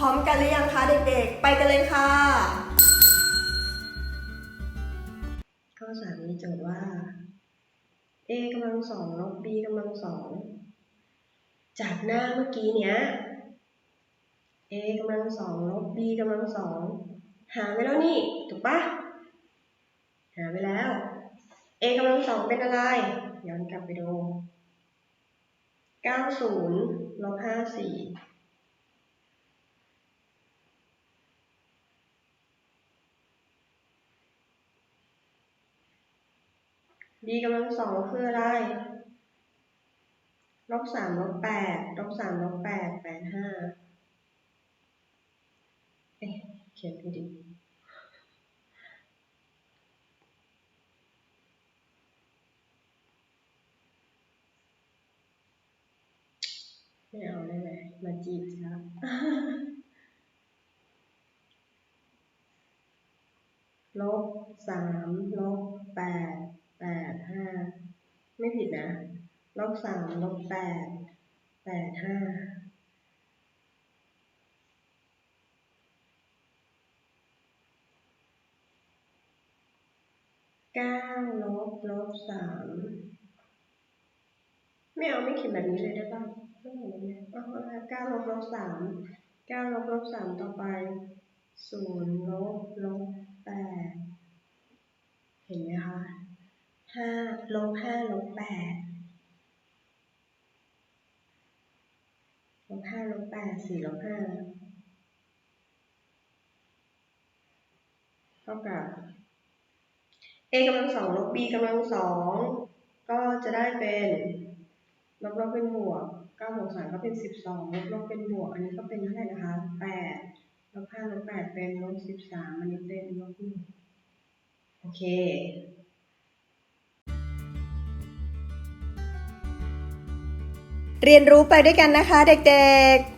พร้อมกันหรือยังคะเด็กๆ ไปกันเลยค่ะ ข้อสามมีโจทย์ว่า a กำลังสองลบ b กำลังสองจากหน้าเมื่อกี้เนี้ย a กำลังสองลบ b กำลังสองหาไปแล้วนี่ ถูกปะหาไปแล้ว a กำลังสองเป็นอะไร ย้อนกลับไปดู 90ลบ54 b กำลังสองคืออะไรลบสามลบแปดลบสามลบแปดแปดห้าเอ๊ะเขียนผิดดิไม่เอาได้ไหมมาจีบซะลบสามลบแปด แปดห้าไม่ผิดนะลบสามลบแปดแปดห้าเก้าลบลบสามไม่เอาไม่เขียนแบบนี้เลยได้ป่ะไม่เอาแบบนี้เอาเอาเก้าลบลบสามเก้าลบลบสามต่อไปศูนย์ลบลบแปดเห็นไหมคะ ห้าลบห้าลบแปดลบห้าลบแปดสี่ลบห้าเท่ากับ a กำลังสองลบ b กำลังสองก็จะได้เป็นลบลบเป็นบวกเก้าบวกสามก็เป็นสิบสองลบลบเป็นบวก อันนี้ก็เป็นเท่าไหร่นะคะแปดลบห้าลบแปดเป็นลบสิบสามอันนี้เป็นลบหนึ่งโอเค เรียนรู้ไปด้วยกันนะคะเด็กๆ